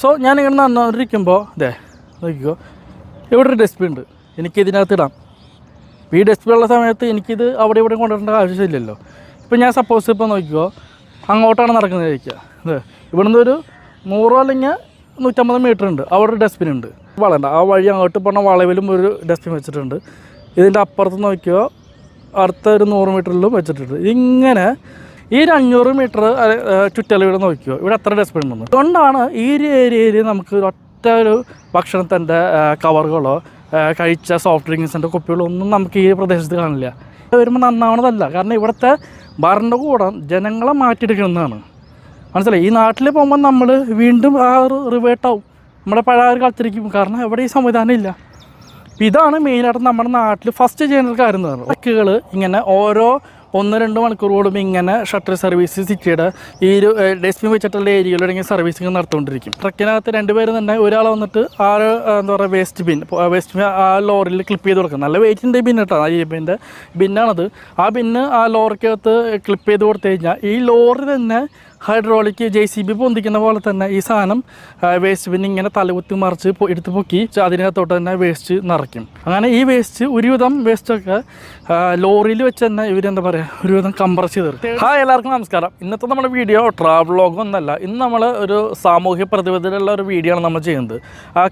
So ഞാനിങ്ങനെ നന്നോണ്ടിരിക്കുമ്പോൾ അതെ നോക്കിക്കോ. ഇവിടെ ഒരു ഡസ്റ്റ്ബിൻ ഉണ്ട്. എനിക്ക് ഇതിനകത്ത് ഇടാം. ഈ ഡസ്റ്റ്ബിൻ ഉള്ള സമയത്ത് എനിക്കിത് അവിടെ ഇവിടെ കൊണ്ടുവരേണ്ട ആവശ്യമില്ലല്ലോ. ഇപ്പം ഞാൻ സപ്പോസ് ഇപ്പോൾ നോക്കിക്കോ അങ്ങോട്ടാണ് നടക്കുന്നത് ചോദിക്കുക അതെ ഇവിടുന്ന് ഒരു നൂറോ അല്ലെങ്കിൽ നൂറ്റമ്പത് മീറ്റർ ഉണ്ട്. അവിടെ ഒരു ഡസ്റ്റ്ബിൻ ഉണ്ട്. വളണ്ട. ആ വഴി അങ്ങോട്ട് പോണ വളവിലും ഒരു ഡസ്റ്റ്ബിൻ വെച്ചിട്ടുണ്ട്. ഇതിന്റെ അപ്പുറത്ത് നോക്കിയോ അടുത്ത ഒരു നൂറ് മീറ്ററിലും വെച്ചിട്ടുണ്ട്. ഇങ്ങനെ ഈ ഒരു അഞ്ഞൂറ് മീറ്റർ ഇവിടെ നോക്കിയോ ഇവിടെ എത്ര ഡസ്റ്റ്ബിൻ ഉണ്ട് അതുകൊണ്ടാണ് ഈ ഒരു ഏരിയയിൽ നമുക്ക് ഒറ്റ ഒരു ഭക്ഷണത്തിന്റെ കവറുകളോ കഴിച്ച സോഫ്റ്റ് ഡ്രിങ്ക്സിന്റെ കുപ്പികളോ ഒന്നും നമുക്ക് ഈ പ്രദേശത്ത് കാണില്ല. വരുമ്പോൾ നന്നാവണതല്ല. കാരണം ഇവിടുത്തെ ഭരണകൂടം ജനങ്ങളെ മാറ്റിയെടുക്കുന്നതാണ്. മനസ്സിലായി? ഈ നാട്ടിൽ പോകുമ്പോൾ നമ്മൾ വീണ്ടും ആ റിവേർട്ടാവും നമ്മുടെ പഴയ ഒരു കാരണം എവിടെ ഈ സംവിധാനം ഇല്ല. അപ്പം ഇതാണ് മെയിനായിട്ട് നമ്മുടെ നാട്ടിൽ ഫസ്റ്റ് ചെയ്യുന്ന കാര്യം എന്ന് പറയുന്നത്. ഇങ്ങനെ ഓരോ ഒന്ന് രണ്ട് മണിക്കൂർ കൂടുമ്പോൾ ഇങ്ങനെ ഷട്ടർ സർവീസ് സിറ്റിയുടെ ഈ ഒരു ഡസ്റ്റ്ബിൻ വെച്ചിട്ടുള്ള ഏരിയയിലൂടെ സർവീസിങ് നടത്തുകൊണ്ടിരിക്കും. ട്രക്കിനകത്ത് രണ്ടുപേരും തന്നെ ഒരാൾ വന്നിട്ട് ആ എന്താ പറയുക വേസ്റ്റ് ബിൻ വേസ്റ്റ് ബിൻ ആ ലോറിയിൽ ക്ലിപ്പ് ചെയ്ത് കൊടുക്കും. നല്ല വെയിറ്റിന്റെ ബിൻ കേട്ടോ ആ ബിന്റെ ബിന്നാണത് ആ ബിന്ന് ആ ലോറിക്കകത്ത് ക്ലിപ്പ് ചെയ്ത് കൊടുത്തു കഴിഞ്ഞാൽ ഈ ലോറി തന്നെ ഹൈഡ്രോളിക് ജെ സി ബി പൊന്തിക്കുന്ന പോലെ തന്നെ ഈ സാധനം വേസ്റ്റ് പിന്നെ ഇങ്ങനെ തലകുത്തി മറിച്ച് എടുത്ത് പൊക്കി അതിനകത്തോട്ട് തന്നെ വേസ്റ്റ് നിറയ്ക്കും. അങ്ങനെ ഈ വേസ്റ്റ് ഒരുവിധം വേസ്റ്റൊക്കെ ലോറിയിൽ വെച്ച് തന്നെ ഇവരെന്താ പറയുക ഒരുവിധം കംപ്രസ് ചെയ്ത് തീർക്കും. ഹായ് എല്ലാവർക്കും നമസ്കാരം. ഇന്നത്തെ നമ്മുടെ വീഡിയോ ട്രാവൽ ഒന്നല്ല. ഇന്ന് നമ്മൾ ഒരു സാമൂഹ്യ പ്രതിബദ്ധതയുള്ള ഒരു വീഡിയോ ആണ് നമ്മൾ ചെയ്യുന്നത്.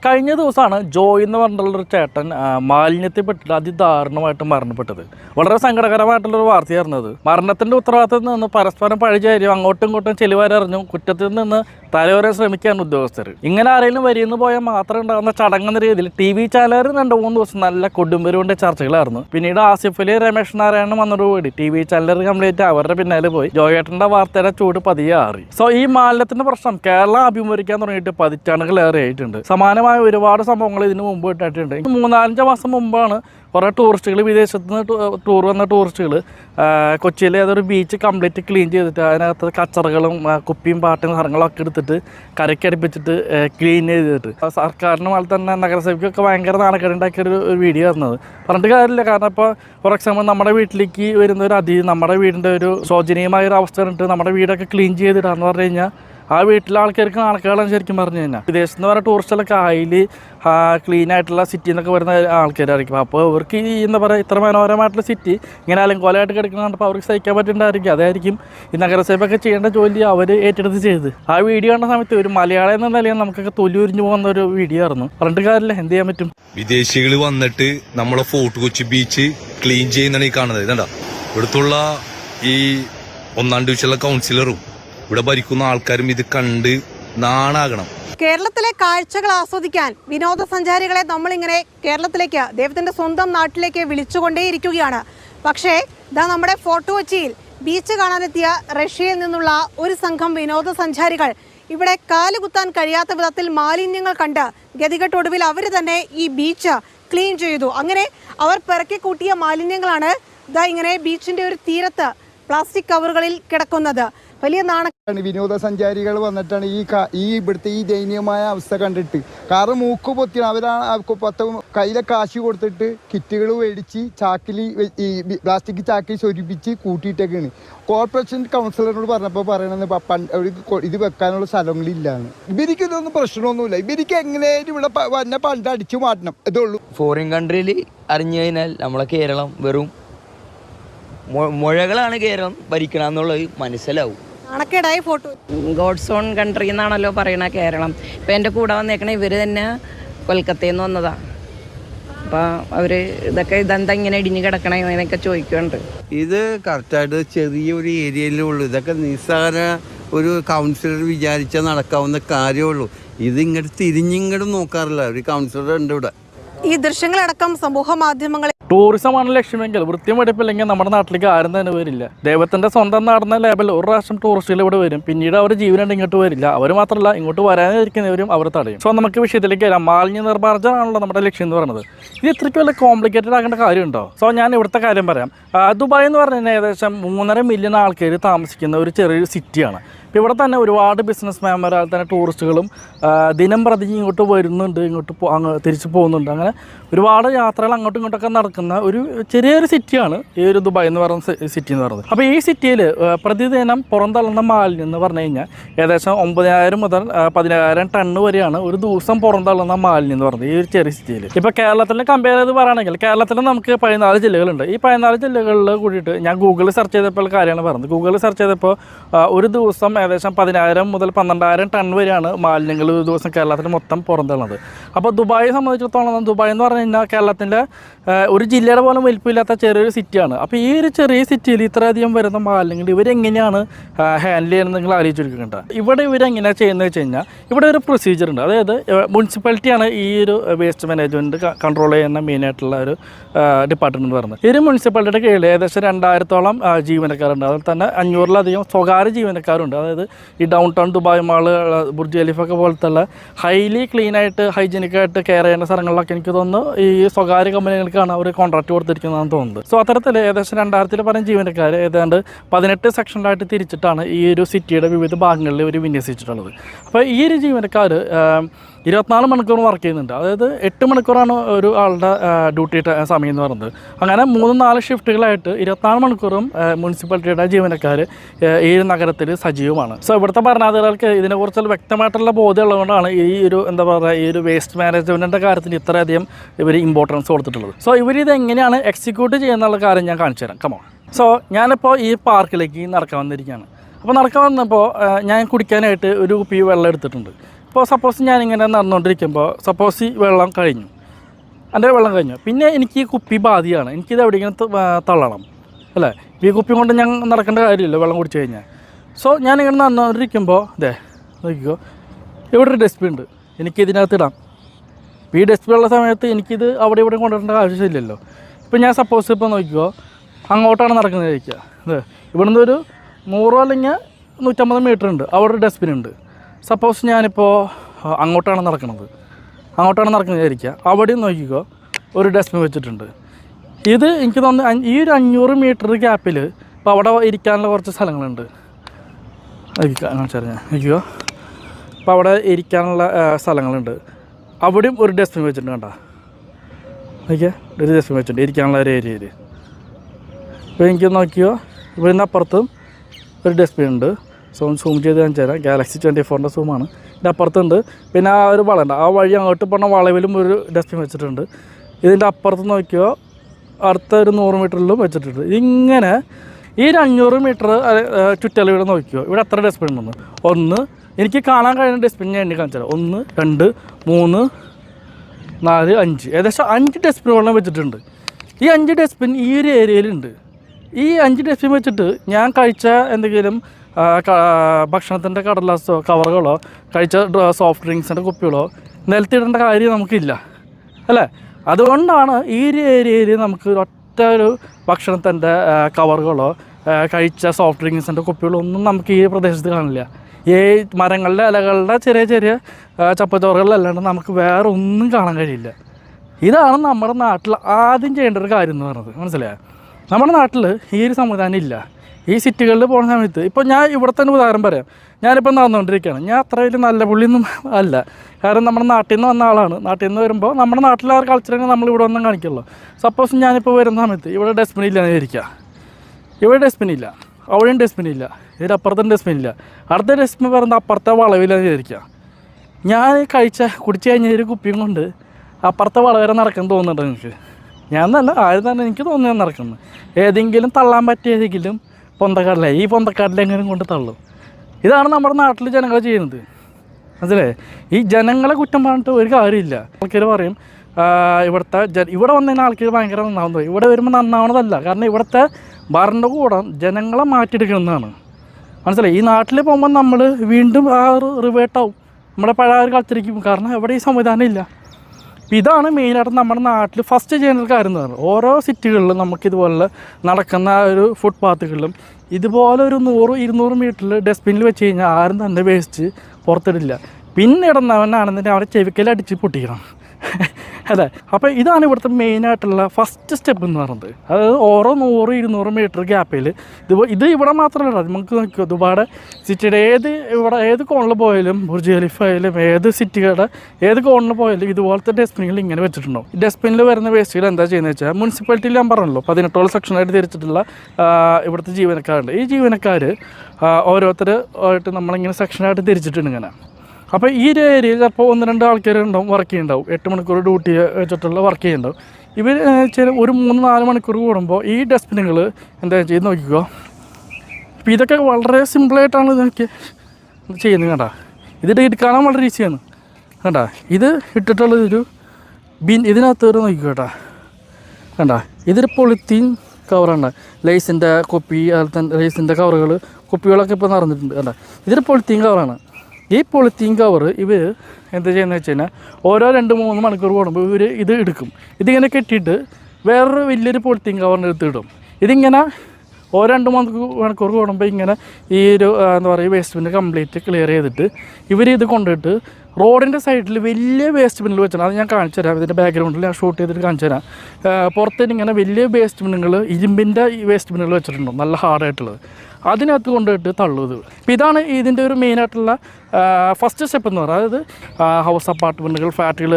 കഴിഞ്ഞ ദിവസമാണ് ജോയ് എന്ന് പറഞ്ഞിട്ടുള്ള ഒരു ചേട്ടൻ ആ, മാലിന്യത്തിൽ പെട്ടിട്ട് അതിദാരുണമായിട്ട് മരണപ്പെട്ടത്. വളരെ സങ്കടകരമായിട്ടുള്ള ഒരു വാർത്തയായിരുന്നു അത്. മരണത്തിന്റെ ഉത്തരവാദിത്തത്തിൽ നിന്ന് പരസ്പരം പഴിചേരും അങ്ങോട്ടും ഇങ്ങോട്ടും ചെലുവാരറിഞ്ഞു. കുറ്റത്തിൽ നിന്ന് തലവരെ ശ്രമിക്കുകയാണ് ഉദ്യോഗസ്ഥർ ഇങ്ങനെ ആരെങ്കിലും വരിയെന്ന് പോയാൽ മാത്രം ഉണ്ടാകുന്ന ചടങ്ങെന്ന രീതിയിൽ ടി വി ചാനലിൽ രണ്ട് മൂന്ന് ദിവസം നല്ല കൊടുമ്പരുകൊണ്ട് ചർച്ചകളായിരുന്നു. പിന്നീട് ആസിഫ് അലി രമേഷ് നാരായണൻ വന്നതോടുകൂടി ടി വി ചാനലർ കംപ്ലീറ്റ് അവരുടെ പിന്നാലെ പോയി. ജോയേട്ടന്റെ വാർത്തയുടെ ചൂട് പതിയെ ആറി. സോ ഈ മാലിന്യത്തിന്റെ പ്രശ്നം കേരളം അഭിമുഖിക്കാൻ തുടങ്ങിയിട്ട് ആയിട്ടുണ്ട്. സമാനമായ ഒരുപാട് സംഭവങ്ങൾ ഇതിനു മുമ്പ് ഇട്ടിട്ടുണ്ട്. മൂന്നാലഞ്ച് മാസം മുമ്പാണ് കുറേ ടൂറിസ്റ്റുകൾ വിദേശത്ത് നിന്ന് ടൂർ വന്ന ടൂറിസ്റ്റുകൾ കൊച്ചിയിലെ ഏതൊരു ബീച്ച് കംപ്ലീറ്റ് ക്ലീൻ ചെയ്തിട്ട് അതിനകത്ത് കച്ചറകളും കുപ്പിയും പാട്ടും സാധനങ്ങളൊക്കെ എടുത്തിട്ട് കരക്കടിപ്പിച്ചിട്ട് ക്ലീൻ ചെയ്തിട്ട്. ആ സർക്കാരിന് പോലെ തന്നെ നഗരസഭയ്ക്കൊക്കെ ഭയങ്കര നാണക്കേടുണ്ടാക്കിയ ഒരു വീഡിയോ ആയിരുന്നത്. പറഞ്ഞിട്ട് കാര്യമില്ല. കാരണം ഇപ്പോൾ ഫോർ എക്സാമ്പിൾ നമ്മുടെ വീട്ടിലേക്ക് വരുന്ന ഒരു അതിഥി നമ്മുടെ വീടിന്റെ ഒരു ശോചനീയമായ ഒരു അവസ്ഥ കണ്ടിട്ട് നമ്മുടെ വീടൊക്കെ ക്ലീൻ ചെയ്തിടാന്ന് പറഞ്ഞു കഴിഞ്ഞാൽ ആ വീട്ടിലെ ആൾക്കാർക്ക് ആൾക്കാരാണ് ശരിക്കും പറഞ്ഞു കഴിഞ്ഞാൽ വിദേശത്ത് നിന്ന് പറഞ്ഞ ടൂറിസ്റ്റുകളൊക്കെ ആയിൽ ക്ലീൻ ആയിട്ടുള്ള സിറ്റി എന്നൊക്കെ വരുന്ന ആൾക്കാരായിരിക്കും. അപ്പോൾ ഇവർക്ക് ഈ എന്താ പറയുക ഇത്ര മനോഹരമായിട്ടുള്ള സിറ്റി ഇങ്ങനെ കൊലയായിട്ട് കിടക്കുന്ന കണ്ടപ്പോൾ അവർക്ക് സഹിക്കാൻ പറ്റുന്നുണ്ടായിരിക്കും അതായിരിക്കും ഈ നഗരസഭയൊക്കെ ചെയ്യേണ്ട ജോലി അവർ ഏറ്റെടുത്ത് ചെയ്ത് ആ വീഡിയോ കണ്ട സമയത്ത് ഒരു മലയാളം എന്ന നിലയിൽ നമുക്കൊക്കെ തൊലി ഉരിഞ്ഞു പോകുന്ന ഒരു വീഡിയോ ആയിരുന്നു. പറഞ്ഞിട്ട് കാര്യമില്ല എന്ത് ചെയ്യാൻ പറ്റും? വിദേശികൾ വന്നിട്ട് നമ്മളെ ഫോർട്ട് കൊച്ചി ബീച്ച് ക്ലീൻ ചെയ്യുന്നതാണ് ഈ കാണുന്നത്. ഇതണ്ട? ഇവിടുത്തുള്ള ഈ ഒന്നാം ഡിവിഷനിലെ കൗൺസിലറും ഇവിടെ ഭരിക്കുന്ന ആൾക്കാരും ഇത് കണ്ട് നാണാകണം. കേരളത്തിലെ കാഴ്ചകൾ ആസ്വദിക്കാൻ വിനോദസഞ്ചാരികളെ നമ്മളിങ്ങനെ കേരളത്തിലേക്ക് ദൈവത്തിന്റെ സ്വന്തം നാട്ടിലേക്ക് വിളിച്ചുകൊണ്ടേയിരിക്കുകയാണ്. പക്ഷേ ഇതാ നമ്മുടെ ഫോർട്ട് കൊച്ചിയിൽ ബീച്ച് കാണാനെത്തിയ റഷ്യയിൽ നിന്നുള്ള ഒരു സംഘം വിനോദസഞ്ചാരികൾ. ഇവിടെ കാലുകുത്താൻ കഴിയാത്ത വിധത്തിൽ മാലിന്യങ്ങൾ കണ്ട് ഗതികെട്ടൊടുവിൽ അവർ തന്നെ ഈ ബീച്ച് ക്ലീൻ ചെയ്തു. അങ്ങനെ അവർ പിറക്കി കൂട്ടിയ മാലിന്യങ്ങളാണ് ഇതാ ഇങ്ങനെ ബീച്ചിന്റെ ഒരു തീരത്ത് പ്ലാസ്റ്റിക് കവറുകളിൽ കിടക്കുന്നത്. വലിയ നാണക്കാണ് വിനോദസഞ്ചാരികൾ വന്നിട്ടാണ് ഈ ഈ ഇവിടുത്തെ ഈ ദയനീയമായ അവസ്ഥ കണ്ടിട്ട്. കാരണം മൂക്ക് പൊത്തി അവരാണ് പത്ത് കയ്യിലെ കാശ് കൊടുത്തിട്ട് കിറ്റുകൾ മേടിച്ച് ചാക്കിൽ ഈ പ്ലാസ്റ്റിക് ചാക്കിൽ സ്വരിപ്പിച്ച് കൂട്ടിയിട്ടൊക്കെയാണ് കോർപ്പറേഷൻ കൗൺസിലറിനോട് പറഞ്ഞപ്പോൾ പറയണത് അവർക്ക് ഇത് വെക്കാനുള്ള സ്ഥലങ്ങളില്ലാന്ന്. ഇവർക്ക് ഇതൊന്നും പ്രശ്നമൊന്നുമില്ല. ഇവർക്ക് എങ്ങനെയായാലും ഇവിടെ വന്ന പണ്ട് അടിച്ചു മാറ്റണം. ഇതേ ഉള്ളൂ. ഫോറിൻ കൺട്രിയിൽ അറിഞ്ഞു കഴിഞ്ഞാൽ നമ്മളെ കേരളം വെറും മുഴകളാണ് കേരളം ഭരിക്കണമെന്നുള്ളത് മനസ്സിലാവും. നാണക്കേടായി ഫോട്ടോ. ഗോഡ്സ് ഓൺ കൺട്രി എന്നാണല്ലോ പറയണ കേരളം. ഇപ്പം എന്റെ കൂടെ വന്നേക്കണ ഇവർ തന്നെ കൊൽക്കത്തയിൽ നിന്ന് വന്നതാ. അപ്പോൾ അവർ ഇതൊക്കെ ഇതെന്താ ഇങ്ങനെ ഇടിഞ്ഞു കിടക്കണേ എന്നൊക്കെ ചോദിക്കുന്നുണ്ട്. ഇത് കറക്റ്റായിട്ട് ചെറിയൊരു ഏരിയയിലുള്ളൂ ഇതൊക്കെ നിസ്സാര ഒരു കൗൺസിലർ വിചാരിച്ചാൽ നടക്കാവുന്ന കാര്യമുള്ളൂ ഇത് ഇങ്ങോട്ട് തിരിഞ്ഞിങ്ങോട്ടും നോക്കാറില്ല. ഒരു കൗൺസിലർ ഉണ്ട് ഇവിടെ. ഈ ദൃശ്യങ്ങളടക്കം സമൂഹ മാധ്യമങ്ങളിൽ ടൂറിസമാണ് ലക്ഷ്യമെങ്കിൽ വൃത്തിയും വെടിപ്പില്ലെങ്കിൽ നമ്മുടെ നാട്ടിലേക്ക് ആരും തന്നെ വരില്ല. ദൈവത്തിന്റെ സ്വന്തം നടന്ന ലേബൽ ഒരു പ്രാവശ്യം ടൂറിസ്റ്റുകൾ ഇവിടെ വരും. പിന്നീട് അവർ ജീവനുണ്ട് ഇങ്ങോട്ട് വരില്ല. അവർ മാത്രമല്ല ഇങ്ങോട്ട് വരാനിരിക്കുന്നവരും അവർ തടയും. സോ നമുക്ക് വിഷയത്തിലേക്ക് വരാം. മാലിന്യ നിർമ്മാർജനമാണല്ലോ നമ്മുടെ ലക്ഷ്യം എന്ന് പറയുന്നത്. ഇത് ഇത്രയ്ക്ക് വല്ല കോംപ്ലിക്കേറ്റഡ് ആക്കേണ്ട കാര്യമുണ്ടോ? സോ ഞാൻ ഇവിടുത്തെ കാര്യം പറയാം. ദുബായ് എന്ന് പറഞ്ഞാൽ ഏകദേശം മൂന്നര മില്യൺ ആൾക്കാർ താമസിക്കുന്ന ഒരു ചെറിയൊരു സിറ്റിയാണ് ഇപ്പോൾ ഇവിടെ തന്നെ ഒരുപാട് ബിസിനസ് മാൻമാർ അതിൽ തന്നെ ടൂറിസ്റ്റുകളും ദിനം പ്രതി ഇങ്ങോട്ട് വരുന്നുണ്ട് ഇങ്ങോട്ട് അങ്ങ് തിരിച്ച് പോകുന്നുണ്ട്. അങ്ങനെ ഒരുപാട് യാത്രകൾ അങ്ങോട്ടും ഇങ്ങോട്ടൊക്കെ നടക്കുന്ന ഒരു ചെറിയൊരു സിറ്റിയാണ് ഈ ഒരു ദുബായ് എന്ന് പറയുന്ന സിറ്റി എന്ന് പറയുന്നത്. അപ്പോൾ ഈ സിറ്റിയിൽ പ്രതിദിനം പുറന്തള്ളുന്ന മാലിന്യം എന്ന് പറഞ്ഞു കഴിഞ്ഞാൽ ഏകദേശം ഒമ്പതിനായിരം മുതൽ പതിനായിരം ടണ്ണ് വരെയാണ് ഒരു ദിവസം പുറന്തള്ളുന്ന മാലിന്യം എന്ന് പറയുന്നത് ഈ ഒരു ചെറിയ സിറ്റിയിൽ ഇപ്പോൾ കേരളത്തിലെ കമ്പയർ ചെയ്ത് പറയുകയാണെങ്കിൽ കേരളത്തിൽ നമുക്ക് പതിനാല് ജില്ലകളുണ്ട്. ഈ പതിനാല് ജില്ലകളിൽ കൂടിയിട്ട് ഞാൻ ഗൂഗിളിൽ സെർച്ച് ചെയ്തപ്പോൾ കാര്യമാണ് പറഞ്ഞത്. ഗൂഗിളിൽ സെർച്ച് ചെയ്തപ്പോൾ ഒരു ദിവസം ഏകദേശം പതിനായിരം മുതൽ പന്ത്രണ്ടായിരം ടൺ വരെയാണ് മാലിന്യങ്ങൾ ഒരു ദിവസം കേരളത്തിൽ മൊത്തം പുറന്തള്ളുന്നത്. അപ്പോൾ ദുബായെ സംബന്ധിച്ചിടത്തോളം ദുബായ് എന്ന് പറഞ്ഞു കഴിഞ്ഞാൽ കേരളത്തിന്റെ ഒരു ജില്ലയുടെ പോലും വലിപ്പമില്ലാത്ത ചെറിയൊരു സിറ്റിയാണ്. അപ്പോൾ ഈ ഒരു ചെറിയ സിറ്റിയിൽ ഇത്രയധികം വരുന്ന മാലിന്യങ്ങൾ ഇവരെങ്ങനെയാണ് ഹാൻഡിൽ ചെയ്യുന്നത് നിങ്ങൾ ആലോചിച്ചിരിക്കുന്നുണ്ട്. ഇവിടെ ഇവരെങ്ങനെയാണ് ചെയ്യുന്നത് വെച്ച് കഴിഞ്ഞാൽ ഇവിടെ ഒരു പ്രൊസീജിയർ ഉണ്ട്. അതായത് മുനിസിപ്പാലിറ്റിയാണ് ഈ ഒരു വേസ്റ്റ് മാനേജ്മെന്റ് കൺട്രോൾ ചെയ്യുന്ന മെയിനായിട്ടുള്ള ഒരു ഡിപ്പാർട്ട്മെന്റ് എന്ന് പറയുന്നത്. ഈ ഒരു മുനിസിപ്പാലിറ്റിയുടെ കീഴിൽ ഏകദേശം രണ്ടായിരത്തോളം ജീവനക്കാരുണ്ട്. അതുപോലെ തന്നെ അഞ്ഞൂറിലധികം സ്വകാര്യ ജീവനക്കാരുണ്ട്. അതായത് ഈ downtown Dubai mall Burj ഖലീഫൊക്കെ പോലത്തുള്ള ഹൈലി ക്ലീനായിട്ട് ഹൈജീനിക്കായിട്ട് കെയർ ചെയ്യുന്ന സ്ഥലങ്ങളിലൊക്കെ എനിക്ക് തോന്നുന്നു ഈ സ്വകാര്യ കമ്പനികൾക്കാണ് അവർ കോൺട്രാക്ട് കൊടുത്തിരിക്കുന്നതെന്ന് തോന്നുന്നത് സോ അത്തരത്തിൽ ഏകദേശം രണ്ടായിരത്തിൽ പരം ജീവനക്കാർ ഏതാണ്ട് പതിനെട്ട് സെക്ഷനിലായിട്ട് തിരിച്ചിട്ടാണ് ഈ ഒരു സിറ്റിയുടെ വിവിധ ഭാഗങ്ങളിൽ ഇവർ വിന്യസിച്ചിട്ടുള്ളത്. അപ്പോൾ ഈ ഒരു ജീവനക്കാർ ഇരുപത്തിനാല് മണിക്കൂർ വർക്ക് ചെയ്യുന്നുണ്ട്. അതായത് എട്ട് മണിക്കൂറാണ് ഒരു ആളുടെ ഡ്യൂട്ടി സമയം എന്ന് പറയുന്നത്. അങ്ങനെ മൂന്ന് നാല് ഷിഫ്റ്റുകളായിട്ട് ഇരുപത്തിനാല് മണിക്കൂറും മുനിസിപ്പാലിറ്റിയുടെ ജീവനക്കാർ ഈ നഗരത്തിൽ സജീവമാണ്. സോ ഇവിടുത്തെ ഭരണാധികാരികൾക്ക് ഇതിനെക്കുറിച്ചുള്ള വ്യക്തമായിട്ടുള്ള ബോധ്യം ഉള്ളതുകൊണ്ടാണ് ഈ ഒരു എന്താ പറയുക ഈ ഒരു വേസ്റ്റ് മാനേജ്മെന്റിന്റെ കാര്യത്തിന് ഇത്രയധികം ഇവർ ഇമ്പോർട്ടൻസ് കൊടുത്തിട്ടുള്ളത്. സോ ഇവരിത് എങ്ങനെയാണ് എക്സിക്യൂട്ട് ചെയ്യുന്നുള്ള കാര്യം ഞാൻ കാണിച്ചു തരാം. കമോ സോ ഞാനിപ്പോൾ ഈ പാർക്കിലേക്ക് നടക്കാൻ വന്നിരിക്കുകയാണ്. അപ്പോൾ നടക്കാൻ വന്നപ്പോൾ ഞാൻ കുടിക്കാനായിട്ട് ഒരു കുപ്പി വെള്ളം എടുത്തിട്ടുണ്ട്. ഇപ്പോൾ സപ്പോസ് ഞാനിങ്ങനെ നടന്നുകൊണ്ടിരിക്കുമ്പോൾ സപ്പോസ് ഈ വെള്ളം കഴിഞ്ഞു. എന്റെ വെള്ളം കഴിഞ്ഞു. പിന്നെ എനിക്ക് ഈ കുപ്പി ബാധിയാണ്. എനിക്കിത് എവിടെയെങ്കിലും തള്ളണം. അല്ലേ? ഈ കുപ്പി കൊണ്ട് ഞാൻ നടക്കേണ്ട കാര്യമില്ലല്ലോ വെള്ളം കുടിച്ചു കഴിഞ്ഞാൽ. സോ ഞാനിങ്ങനെ നടന്നുകൊണ്ടിരിക്കുമ്പോൾ അതെ നോക്കിക്കോ. ഇവിടെ ഒരു ഡസ്റ്റ്ബിൻ ഉണ്ട്. എനിക്ക് ഇതിനകത്ത് ഇടാം. ഈ ഡസ്റ്റ്ബിൻ ഉള്ള സമയത്ത് എനിക്കിത് അവിടെ ഇവിടെ കൊണ്ടുവരേണ്ട ആവശ്യമില്ലല്ലോ. ഇപ്പം ഞാൻ സപ്പോസ് ഇപ്പോൾ നോക്കിക്കോ അങ്ങോട്ടാണ് നടക്കുന്നത് കഴിക്കുക അതെ ഇവിടുന്ന് ഒരു നൂറോ അല്ലെങ്കിൽ നൂറ്റമ്പത് മീറ്റർ ഉണ്ട്. അവിടെ ഒരു ഡസ്റ്റ്ബിൻ ഉണ്ട്. സപ്പോസ് ഞാനിപ്പോൾ അങ്ങോട്ടാണ് നടക്കുന്നത് അങ്ങോട്ടാണ് നടക്കുന്നത് വിചാരിക്കുക. അവിടെയും നോക്കിക്കോ ഒരു ഡസ്റ്റ്ബിൻ വെച്ചിട്ടുണ്ട്. ഇത് എനിക്ക് തോന്നുന്നു ഈ ഒരു അഞ്ഞൂറ് മീറ്റർ ഗ്യാപ്പിൽ ഇപ്പോൾ അവിടെ ഇരിക്കാനുള്ള കുറച്ച് സ്ഥലങ്ങളുണ്ട്. കാണിച്ചാൽ ഞാൻ നോക്കിക്കോ. അപ്പോൾ അവിടെ ഇരിക്കാനുള്ള സ്ഥലങ്ങളുണ്ട്. അവിടെയും ഒരു ഡസ്റ്റ്ബിൻ വെച്ചിട്ടുണ്ട് കണ്ട. നോക്കിയാൽ ഒരു ഡസ്റ്റ്ബിൻ വെച്ചിട്ടുണ്ട് ഇരിക്കാനുള്ള ഒരു ഏരിയയിൽ ഇപ്പോൾ എനിക്ക് നോക്കിയോ ഇവിടുന്ന് അപ്പുറത്തും ഒരു ഡസ്റ്റ്ബിൻ ഉണ്ട്. സോ സൂം ചെയ്ത് കാണിച്ചു തരാം. ഗാലക്സി ട്വന്റി ഫോറിന്റെ സൂമാണ് ഇതിന്റെ അപ്പുറത്തുണ്ട്. പിന്നെ ആ ഒരു വളമുണ്ട് ആ വഴി അങ്ങോട്ട് പറഞ്ഞ വളവിലും ഒരു ഡസ്റ്റ്ബിൻ വെച്ചിട്ടുണ്ട്. ഇതിന്റെ അപ്പുറത്ത് നോക്കിയോ? അടുത്ത ഒരു നൂറ് മീറ്ററിലും വെച്ചിട്ടുണ്ട്. ഇങ്ങനെ ഈ ഒരു അഞ്ഞൂറ് മീറ്റർ ചുറ്റളവിടെ നോക്കിയോ? ഇവിടെ എത്ര ഡസ്റ്റ്ബിൻ ഉണ്ടെന്ന് ഒന്ന് എനിക്ക് കാണാൻ കഴിയുന്ന ഡസ്റ്റ്ബിൻ ഞാൻ എണ്ണി കാണിച്ചു തരാം. ഒന്ന് രണ്ട് മൂന്ന് നാല് അഞ്ച്. ഏകദേശം അഞ്ച് ഡസ്റ്റ്ബിനോളം വെച്ചിട്ടുണ്ട്. ഈ അഞ്ച് ഡസ്റ്റ്ബിൻ ഈ ഒരു ഏരിയയിലുണ്ട് ഈ അഞ്ച് ഡസ്റ്റ്ബിൻ വെച്ചിട്ട് ഞാൻ കഴിച്ച എന്തെങ്കിലും ഭക്ഷണത്തിന്റെ കടലാസോ കവറുകളോ കഴിച്ച സോഫ്റ്റ് ഡ്രിങ്ക്സിന്റെ കുപ്പികളോ നിലത്തിടേണ്ട കാര്യം നമുക്കില്ല. അല്ലേ? അതുകൊണ്ടാണ് ഈ ഒരു ഏരിയയിൽ നമുക്ക് ഒറ്റ ഒരു ഭക്ഷണത്തിന്റെ കവറുകളോ കഴിച്ച സോഫ്റ്റ് ഡ്രിങ്ക്സിന്റെ കുപ്പികളോ ഒന്നും നമുക്ക് ഈ പ്രദേശത്ത് കാണില്ല. ഈ മരങ്ങളുടെ ഇലകളുടെ ചെറിയ ചെറിയ ചപ്പച്ചോറുകളിലല്ലാണ്ട് നമുക്ക് വേറെ ഒന്നും കാണാൻ കഴിയില്ല. ഇതാണ് നമ്മുടെ നാട്ടിൽ ആദ്യം ചെയ്യേണ്ട ഒരു കാര്യം എന്ന് പറയുന്നത്. മനസ്സിലായോ? നമ്മുടെ നാട്ടിൽ ഈ ഒരു സംവിധാനം ഇല്ല. ഈ സിറ്റികളിൽ പോകുന്ന സമയത്ത് ഇപ്പോൾ ഞാൻ ഇവിടെ തന്നെ ഉദാഹരണം പറയാം. ഞാനിപ്പോൾ നടന്നുകൊണ്ടിരിക്കുകയാണ്. ഞാൻ അത്ര വലിയ നല്ല പുള്ളിയൊന്നും അല്ല. കാരണം നമ്മുടെ നാട്ടിൽ നിന്ന് വന്ന ആളാണ്. നാട്ടിൽ നിന്ന് വരുമ്പോൾ നമ്മുടെ നാട്ടിലെ ആ കൾച്ചറിനെ നമ്മൾ ഇവിടെ ഒന്നും കാണിക്കുള്ളൂ. സപ്പോസ് ഞാനിപ്പോൾ വരുന്ന സമയത്ത് ഇവിടെ ഡസ്റ്റ്ബിൻ ഇല്ല എന്ന് വിചാരിക്കുക ഇവിടെ ഡസ്റ്റ്ബിൻ ഇല്ല. അവിടെയും ഡസ്റ്റ്ബിൻ ഇല്ല. ഇതിന്റെ അപ്പുറത്തും ഡസ്റ്റ്ബിൻ ഇല്ല. അടുത്ത ഡസ്റ്റ്ബിൻ പറയുന്നത് അപ്പുറത്തെ വളവിലാന്ന് വിചാരിക്കുക ഞാൻ കഴിച്ച കുടിച്ച് കഴിഞ്ഞ ഒരു കുപ്പിയും കൊണ്ട് അപ്പുറത്തെ വള വരെ നടക്കാൻ തോന്നുന്നുണ്ട് എനിക്ക്. ഞാൻ നല്ല ആരും തന്നെ എനിക്ക് തോന്നുന്നത് നടക്കുന്നത് ഏതെങ്കിലും തള്ളാൻ പറ്റിയതെങ്കിലും പൊന്തക്കാടിലെ ഈ പൊന്തക്കാടിലെങ്കിലും കൊണ്ട് തള്ളും? ഇതാണ് നമ്മുടെ നാട്ടിൽ ജനങ്ങൾ ചെയ്യുന്നത്. മനസ്സിലേ ഈ ജനങ്ങളെ കുറ്റം പറഞ്ഞിട്ട് ഒരു കാര്യമില്ല. ആൾക്കാർ പറയും ഇവിടുത്തെ ജ ഇവിടെ വന്നു കഴിഞ്ഞാൽ ആൾക്കാർ ഭയങ്കര നന്നാവുന്നത്. ഇവിടെ വരുമ്പോൾ നന്നാവണതല്ല. കാരണം ഇവിടുത്തെ ഭരണകൂടം ജനങ്ങളെ മാറ്റിയെടുക്കുന്നതാണ്. മനസ്സിലായി? ഈ നാട്ടിൽ പോകുമ്പോൾ നമ്മൾ വീണ്ടും ആ റിവേർട്ടാവും നമ്മുടെ പഴയ ഒരു കളിച്ചിരിക്കും കാരണം ഇവിടെ ഈ സംവിധാനം ഇല്ല. അപ്പം ഇതാണ് മെയിനായിട്ട് നമ്മുടെ നാട്ടിൽ ഫസ്റ്റ് ചെയ്യുന്ന ഒരു കാര്യം എന്ന് ഓരോ സിറ്റികളിലും നമുക്കിതുപോലെ നടക്കുന്ന ആ ഒരു ഫുട്പാത്തുകളിലും ഇതുപോലെ ഒരു നൂറ് ഇരുന്നൂറ് മീറ്ററിൽ ഡസ്റ്റ്ബിനിൽ വെച്ച് കഴിഞ്ഞാൽ ആരും തന്നെ വേസ്റ്റ് പുറത്തിടില്ല. പിന്നെ ഇടുന്നവനാണെന്നുണ്ടെങ്കിൽ അവരെ ചെവിക്കലടിച്ച് പൊട്ടിക്കണം. അതെ. അപ്പോൾ ഇതാണ് ഇവിടുത്തെ മെയിനായിട്ടുള്ള ഫസ്റ്റ് സ്റ്റെപ്പ് എന്ന് പറയുന്നത്. അതായത് ഓരോ നൂറ് ഇരുന്നൂറ് മീറ്റർ ഗ്യാപ്പിൽ ഇത് ഇത് ഇവിടെ മാത്രമല്ല നമുക്ക് നോക്കിയോ ദുബായുടെ സിറ്റിയുടെ ഏത് ഇവിടെ ഏത് കോണിൽ പോയാലും ബുർജ് ഖലീഫായാലും ഏത് സിറ്റിയുടെ ഏത് കോണിൽ പോയാലും ഇതുപോലത്തെ ഡസ്റ്റ്ബിനുകൾ ഇങ്ങനെ വെച്ചിട്ടുണ്ടോ ഈ ഡസ്റ്റ്ബിനിൽ വരുന്ന വേസ്റ്റുകൾ എന്താ ചെയ്യുന്നത് വെച്ചാൽ മുനിസിപ്പാലിറ്റിയിൽ ഞാൻ പറഞ്ഞല്ലോ പതിനെട്ടോളം സെക്ഷനായിട്ട് തിരിച്ചിട്ടുള്ള ഇവിടുത്തെ ജീവനക്കാരുണ്ട്. ഈ ജീവനക്കാർ ഓരോരുത്തർ ആയിട്ട് നമ്മളിങ്ങനെ സെക്ഷനായിട്ട് തിരിച്ചിട്ടുണ്ട് ഇങ്ങനെ. അപ്പോൾ ഈ ഒരു ഏരിയയിൽ ചിലപ്പോൾ ഒന്ന് രണ്ട് ആൾക്കാരുണ്ടാവും വർക്ക് ചെയ്യുന്നുണ്ടാവും എട്ട് മണിക്കൂർ ഡ്യൂട്ടി വെച്ചിട്ടുള്ള വർക്ക് ചെയ്യുന്നുണ്ടാവും ഇവർ ചില ഒരു മൂന്ന് നാല് മണിക്കൂർ കൂടുമ്പോൾ ഈ ഡസ്റ്റ്ബിനുകൾ എന്താ ചെയ്ത് നോക്കിക്കോ? അപ്പോൾ ഇതൊക്കെ വളരെ സിമ്പിളായിട്ടാണ് ഇതൊക്കെ ചെയ്യുന്നത് കേട്ടാ ഇത് എടുക്കാനും വളരെ ഈസിയാണ് കേട്ടാ ഇത് ഇട്ടിട്ടുള്ളതൊരു ബിൻ ഇതിനകത്ത് ഒരു നോക്കിക്കോ കേട്ടാ. കണ്ടാ? ഇതൊരു പൊളിത്തീൻ കവറാണ് ലൈസിന്റെ കൊപ്പി അതുപോലെ തന്നെ ലൈസിന്റെ കവറുകൾ കൊപ്പികളൊക്കെ ഇപ്പോൾ നിറഞ്ഞിട്ടുണ്ട്. കണ്ടാ? ഇതൊരു പൊളിത്തീൻ കവറാണ് ഈ പൊളിത്തീൻ കവർ ഇവർ എന്താ ചെയ്യുന്നത് വെച്ച് കഴിഞ്ഞാൽ ഓരോ രണ്ട് മൂന്ന് മണിക്കൂർ കൂടുമ്പോൾ ഇവർ ഇത് എടുക്കും. ഇതിങ്ങനെ കെട്ടിയിട്ട് വേറൊരു വലിയൊരു പൊളിത്തീൻ കവറിന്റെ എടുത്തിടും ഇതിങ്ങനെ ഓരോ രണ്ട് മൂന്ന് മണിക്കൂർ കൂടുമ്പോൾ ഇങ്ങനെ ഈ ഒരു എന്താ പറയുക വേസ്റ്റ് ബിന്ന് കംപ്ലീറ്റ് ക്ലിയർ ചെയ്തിട്ട് ഇവർ ഇത് കൊണ്ടിട്ട് റോഡിന്റെ സൈഡിൽ വലിയ വേസ്റ്റ് ബിന്നിൽ വെച്ചാൽ അത് ഞാൻ കാണിച്ചു തരാം. ഇതിന്റെ ബാക്ക്ഗ്രൗണ്ടിൽ ഞാൻ ഷൂട്ട് ചെയ്തിട്ട് കാണിച്ചു തരാം. പുറത്തേക്ക് ഇങ്ങനെ വലിയ വേസ്റ്റ് ബിന്നുകൾ ഇരുമ്പിന്റെ വേസ്റ്റ് ബിന്നുകൾ വെച്ചിട്ടുണ്ടോ നല്ല ഹാർഡായിട്ടുള്ളത് അതിനകത്ത് കൊണ്ടുപോയിട്ട് തള്ളുന്നത്. അപ്പോൾ ഇതാണ് ഇതിന്റെ ഒരു മെയിനായിട്ടുള്ള ഫസ്റ്റ് സ്റ്റെപ്പ് എന്ന് പറയുന്നത് അതായത് ഹൗസ് അപ്പാർട്ട്മെന്റുകൾ ഫ്ലാറ്റുകൾ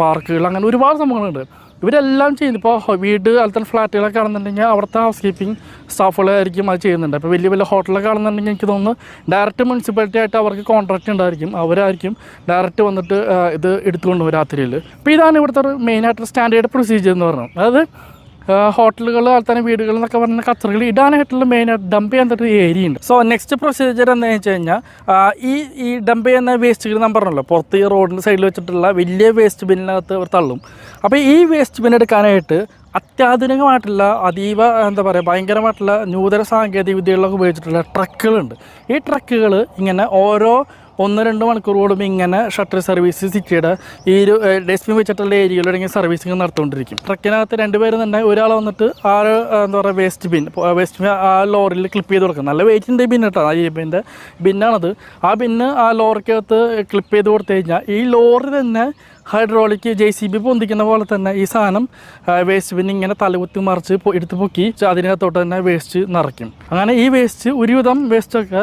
പാർക്കുകൾ അങ്ങനെ ഒരുപാട് സംഭവങ്ങളുണ്ട്. ഇവരെല്ലാം ചെയ്യുന്നു. ഇപ്പോൾ വീട് അതുപോലെ ഫ്ലാറ്റുകളൊക്കെ ആണെന്നുണ്ടെങ്കിൽ അവിടുത്തെ ഹൗസ് കീപ്പിംഗ് സ്റ്റാഫുകളായിരിക്കും അത് ചെയ്യുന്നുണ്ട്. അപ്പോൾ വലിയ വലിയ ഹോട്ടലൊക്കെ ആണെന്നുണ്ടെങ്കിൽ എനിക്ക് തോന്നുന്നു ഡയറക്റ്റ് മുനിസിപ്പാലിറ്റി ആയിട്ട് അവർക്ക് കോൺട്രാക്റ്റ് ഉണ്ടായിരിക്കും. അവരായിരിക്കും ഡയറക്റ്റ് വന്നിട്ട് ഇത് എടുത്തുകൊണ്ട് രാത്രിയിൽ. അപ്പോൾ ഇതാണ് ഇവിടുത്തെ ഒരു മെയിനായിട്ട് സ്റ്റാൻഡേർഡ് പ്രൊസീജിയർ എന്ന് പറയുന്നത് അതായത് ഹോട്ടലുകൾ അതുപോലെ തന്നെ വീടുകൾ എന്നൊക്കെ പറഞ്ഞ കത്തറുകൾ ഇടാനായിട്ടുള്ള മെയിനായിട്ട് ഡംപ് ചെയ്യാൻ ഒരു ഏരിയ ഉണ്ട്. സോ നെക്സ്റ്റ് പ്രൊസീജിയർ എന്താണെന്ന് വെച്ച് കഴിഞ്ഞാൽ ഈ ഈ ഡംപ് ചെയ്യുന്ന വേസ്റ്റുകൾ ഞാൻ പറഞ്ഞല്ലോ പുറത്ത് ഈ റോഡിന്റെ സൈഡിൽ വെച്ചിട്ടുള്ള വലിയ വേസ്റ്റ് ബിന്നിനകത്ത് അവർ തള്ളും. അപ്പോൾ ഈ വേസ്റ്റ് ബിൻ അത്യാധുനികമായിട്ടുള്ള അതീവ എന്താ പറയുക ഭയങ്കരമായിട്ടുള്ള നൂതന സാങ്കേതിക വിദ്യകളൊക്കെ ഉപയോഗിച്ചിട്ടുള്ള ട്രക്കുകളുണ്ട് ഈ ട്രക്കുകൾ ഇങ്ങനെ ഓരോ ഒന്ന് രണ്ട് മണിക്കൂർ ഇങ്ങനെ ഷട്ടർ സർവീസ് സിറ്റിയുടെ ഈ ഒരു ഡസ്റ്റ്ബിൻ വെച്ചിട്ടുള്ള ഏരിയയിലൂടെ സർവീസിങ് നടത്തുകൊണ്ടിരിക്കും. ട്രക്കിനകത്ത് രണ്ടുപേരും തന്നെ ഒരാൾ വന്നിട്ട് ആ എന്താ പറയുക വേസ്റ്റ് ബിൻ വേസ്റ്റ് ബിൻ ആ ലോറിയിൽ ക്ലിപ്പ് ചെയ്ത് കൊടുക്കും. നല്ല വെയിറ്റിന്റെ ബിൻ കേട്ടോ ആ ഇരുമ്പിന്റെ ബിന്നാണത് ആ ബിന്ന് ആ ലോറിക്കകത്ത് ക്ലിപ്പ് ചെയ്ത് കൊടുത്തു കഴിഞ്ഞാൽ ഈ ലോറി തന്നെ ഹൈഡ്രോളിക് ജെ സി ബി പൊന്തിക്കുന്ന പോലെ തന്നെ ഈ സാധനം വേസ്റ്റ് പിന്നെ ഇങ്ങനെ തലകുത്തി മറിച്ച് എടുത്ത് പൊക്കി അതിനകത്തോട്ട് തന്നെ വേസ്റ്റ് നിറയ്ക്കും. അങ്ങനെ ഈ വേസ്റ്റ് ഒരുവിധം വേസ്റ്റൊക്കെ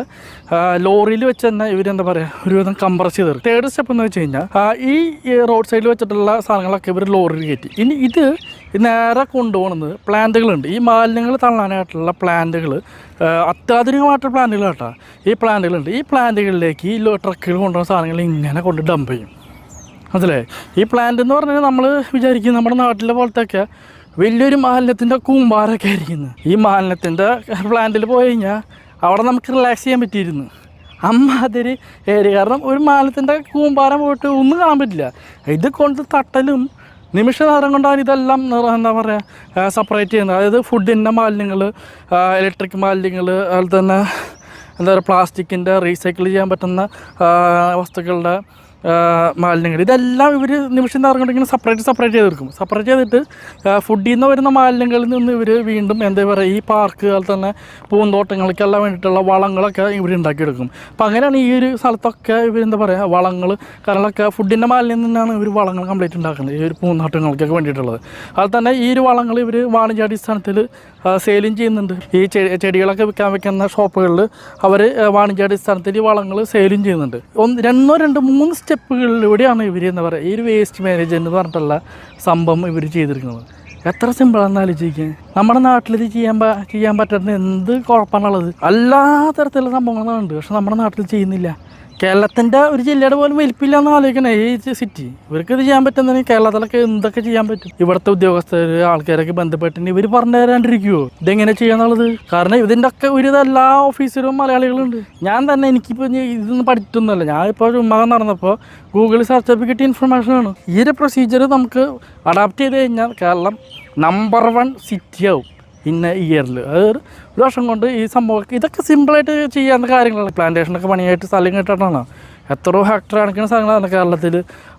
ലോറിയിൽ വെച്ച് തന്നെ എന്താ പറയുക ഒരുവിധം കംപ്രസ് ചെയ്ത് തേർഡ് സ്റ്റെപ്പ് എന്ന് വെച്ച് കഴിഞ്ഞാൽ ഈ റോഡ് സൈഡിൽ വെച്ചിട്ടുള്ള സാധനങ്ങളൊക്കെ ഇവർ ലോറിയിൽ കയറ്റി. ഇനി ഇത് നേരെ കൊണ്ടുപോകുന്നത് പ്ലാന്റുകളുണ്ട് ഈ മാലിന്യങ്ങൾ തള്ളാനായിട്ടുള്ള പ്ലാന്റുകൾ അത്യാധുനികമായിട്ടുള്ള പ്ലാന്റുകൾ കേട്ടോ ഈ പ്ലാന്റുകളുണ്ട് ഈ പ്ലാന്റുകളിലേക്ക് ഈ ട്രക്കുകൾ കൊണ്ടുപോകുന്ന സാധനങ്ങൾ ഇങ്ങനെ കൊണ്ട് ഡംപ് ചെയ്യും. അതല്ലേ? ഈ പ്ലാന്റ് എന്ന് പറഞ്ഞാൽ നമ്മൾ വിചാരിക്കും നമ്മുടെ നാട്ടിലെ പോലത്തെയൊക്കെ വലിയൊരു മാലിന്യത്തിന്റെ കൂമ്പാരൊക്കെ ആയിരിക്കുന്നു ഈ മാലിന്യത്തിന്റെ പ്ലാന്റിൽ പോയി കഴിഞ്ഞാൽ അവിടെ നമുക്ക് റിലാക്സ് ചെയ്യാൻ പറ്റിയിരുന്നു. അമ്മാതിരി ഏരിയ കാരണം ഒരു മാലിന്യത്തിന്റെ കൂമ്പാരം പോയിട്ട് ഒന്നും കാണാൻ പറ്റില്ല. ഇത് കൊണ്ട് തട്ടലും നിമിഷ നേരം കൊണ്ടാണ് ഇതെല്ലാം എന്താ പറയുക സെപ്പറേറ്റ് ചെയ്യുന്നത്. അതായത് ഫുഡിന്റെ മാലിന്യങ്ങൾ ഇലക്ട്രിക് മാലിന്യങ്ങൾ അതുപോലെ തന്നെ എന്താ പറയുക പ്ലാസ്റ്റിക്കിന്റെ റീസൈക്കിൾ ചെയ്യാൻ പറ്റുന്ന വസ്തുക്കളുടെ മാലിന്യങ്ങൾ. ഇതെല്ലാം ഇവർ നിമിഷം നേരം സെപ്പറേറ്റ് സെപ്പറേറ്റ് സെപ്പറേറ്റ് ചെയ്തെടുക്കും. സെപ്പറേറ്റ് ചെയ്തിട്ട് ഫുഡിൽ നിന്ന് വരുന്ന മാലിന്യങ്ങളിൽ നിന്ന് ഇവർ വീണ്ടും എന്താ പറയുക ഈ പാർക്ക് അതുപോലെ തന്നെ പൂന്തോട്ടങ്ങൾക്കെല്ലാം വേണ്ടിയിട്ടുള്ള വളങ്ങളൊക്കെ ഇവർ ഉണ്ടാക്കിയെടുക്കും. അപ്പം അങ്ങനെയാണ് ഈ ഒരു സ്ഥലത്തൊക്കെ ഇവർ എന്താ പറയുക വളങ്ങൾ കാരണമൊക്കെ ഫുഡിന്റെ മാലിന്യം തന്നെയാണ് ഇവർ വളങ്ങൾ കംപ്ലീറ്റ് ഉണ്ടാക്കുന്നത് ഈ ഒരു പൂന്തോട്ടങ്ങൾക്കൊക്കെ വേണ്ടിയിട്ടുള്ളത്. അതുപോലെ തന്നെ ഈ ഒരു വളങ്ങൾ ഇവർ വാണിജ്യാടിസ്ഥാനത്തിൽ സെയിലും ചെയ്യുന്നുണ്ട്. ഈ ചെടികളൊക്കെ വിൽക്കാൻ വെക്കുന്ന ഷോപ്പുകളിൽ അവർ വാണിജ്യാടിസ്ഥാനത്തിൽ ഈ വളങ്ങൾ സെയിലും ചെയ്യുന്നുണ്ട്. ഒന്ന് രണ്ടോ രണ്ട് മൂന്ന് സ്റ്റെപ്പുകളിലൂടെയാണ് ഇവർ എന്താ പറയുക ഈ ഒരു വേസ്റ്റ് മാനേജ്മെന്റ് എന്ന് പറഞ്ഞിട്ടുള്ള സംഭവം ഇവർ ചെയ്തിരിക്കുന്നത്. എത്ര സിമ്പിളാണെന്ന് ആലോചിക്കുക നമ്മുടെ നാട്ടിലിത് ചെയ്യാൻ ചെയ്യാൻ പറ്റുന്ന എന്ത് കുഴപ്പമാണുള്ളത്? എല്ലാ തരത്തിലുള്ള സംഭവങ്ങളുണ്ട് പക്ഷെ നമ്മുടെ നാട്ടിൽ ചെയ്യുന്നില്ല. കേരളത്തിന്റെ ഒരു ജില്ലയുടെ പോലും വലിപ്പില്ല എന്ന് ആലോചിക്കണേ. ഈ സിറ്റി ഇവർക്ക് ഇത് ചെയ്യാൻ പറ്റുന്നതിന് കേരളത്തിലൊക്കെ എന്തൊക്കെ ചെയ്യാൻ പറ്റും? ഇവിടുത്തെ ഉദ്യോഗസ്ഥർ ആൾക്കാരൊക്കെ ബന്ധപ്പെട്ടിട്ട് ഇവർ പറഞ്ഞു തരാണ്ടിരിക്കുമോ ഇതെങ്ങനെ ചെയ്യാന്നുള്ളത്? കാരണം ഇതിന്റെ ഒക്കെ ഒരു എല്ലാ ഓഫീസിലും മലയാളികളുണ്ട്. ഞാൻ തന്നെ എനിക്കിപ്പോൾ ഇതൊന്നും പഠിച്ചിട്ടൊന്നുമല്ല ഞാൻ ഇപ്പോൾ ചുമ്മാ നടന്നപ്പോൾ ഗൂഗിളിൽ സെർച്ച് ചെയ്ത് കിട്ടിയ ഇൻഫർമേഷനാണ് ഈ ഒരു പ്രൊസീജിയർ നമുക്ക് അഡാപ്റ്റ് ചെയ്ത് കഴിഞ്ഞാൽ കേരളം നമ്പർ വൺ സിറ്റി ആവും. ഇന്ന ഇയറിൽ അത് ഒരു വർഷം കൊണ്ട് ഈ സംഭവം ഇതൊക്കെ സിമ്പിളായിട്ട് ചെയ്യാവുന്ന കാര്യങ്ങളാണ് പ്ലാന്റേഷനൊക്കെ പണിയായിട്ട് സ്ഥലം കിട്ടണമെന്നാണ് എത്രയോ ഹെക്ടർ കണക്കിന് സ്ഥലങ്ങളാണ് കേരളത്തിൽ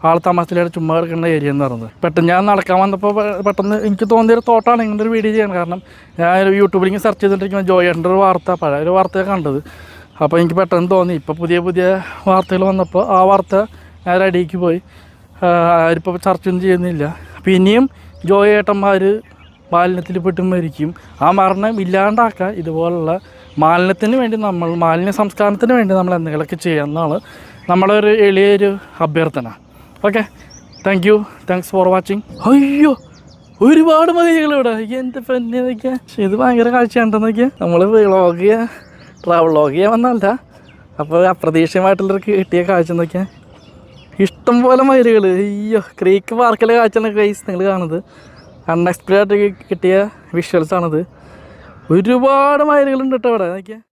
ആൾ താമസത്തിലായിട്ട് ചുമ്മാ കിടക്കുന്ന ഏരിയ എന്ന് പറയുന്നത്. പെട്ടെന്ന് ഞാൻ നടക്കാൻ വന്നപ്പോൾ പെട്ടെന്ന് എനിക്ക് തോന്നിയൊരു തോട്ടാണ് ഇങ്ങനെ ഒരു വീഡിയോ ചെയ്യാൻ. കാരണം ഞാൻ യൂട്യൂബിൽ ഇങ്ങനെ സെർച്ച് ചെയ്തിട്ടിരിക്കുന്ന ജോയേട്ടന്റെ ഒരു വാർത്ത പഴയ ഒരു വാർത്തയാണ് കണ്ടത്. അപ്പോൾ എനിക്ക് പെട്ടെന്ന് തോന്നി. ഇപ്പോൾ പുതിയ പുതിയ വാർത്തകൾ വന്നപ്പോൾ ആ വാർത്ത ഞാൻ റെഡിക്ക് പോയി. ആരിപ്പോൾ ചർച്ചയൊന്നും ചെയ്യുന്നില്ല. അപ്പോൾ ഇനിയും ജോയി ഏട്ടന്മാർ മാലിന്യത്തിൽ പെട്ട് മരിക്കും. ആ മരണം ഇല്ലാണ്ടാക്കാൻ ഇതുപോലുള്ള മാലിന്യത്തിന് വേണ്ടി നമ്മൾ മാലിന്യ സംസ്കാരത്തിന് വേണ്ടി നമ്മൾ എന്തെങ്കിലുമൊക്കെ നമ്മളെ ഒരു എളിയൊരു അഭ്യർത്ഥന. Okay thank you thanks for watching അയ്യോ ഒരുപാട് മതിലുകൾ ഇവിടെ. എന്റെ പെന്നെ നോക്കിയാ ഇത് ഭയങ്കര കാഴ്ചയുണ്ടെന്നൊക്കെയാ നമ്മൾ വ്ളോഗ് ചെയ്യാൻ ട്രാവൽ വ്ളോഗ് ചെയ്യാൻ വന്നല്ല അപ്പോൾ അപ്രതീക്ഷിതമായിട്ടുള്ളവർക്ക് കിട്ടിയ കാഴ്ച നോക്കിയാൽ ഇഷ്ടംപോലെ മയിലുകൾ അയ്യോ ക്രീക്ക് പാർക്കിലെ കാഴ്ചയാണ് ഗൈസ് നിങ്ങൾ കാണുന്നത്. അൺഎക്സ്പെക്റ്റഡ് ആയിട്ട് കിട്ടിയ വിഷ്വൽസ് ആണത്. ഒരുപാട് മയിലുകളുണ്ട് കേട്ടോ ഇവിടെ നോക്കിയാൽ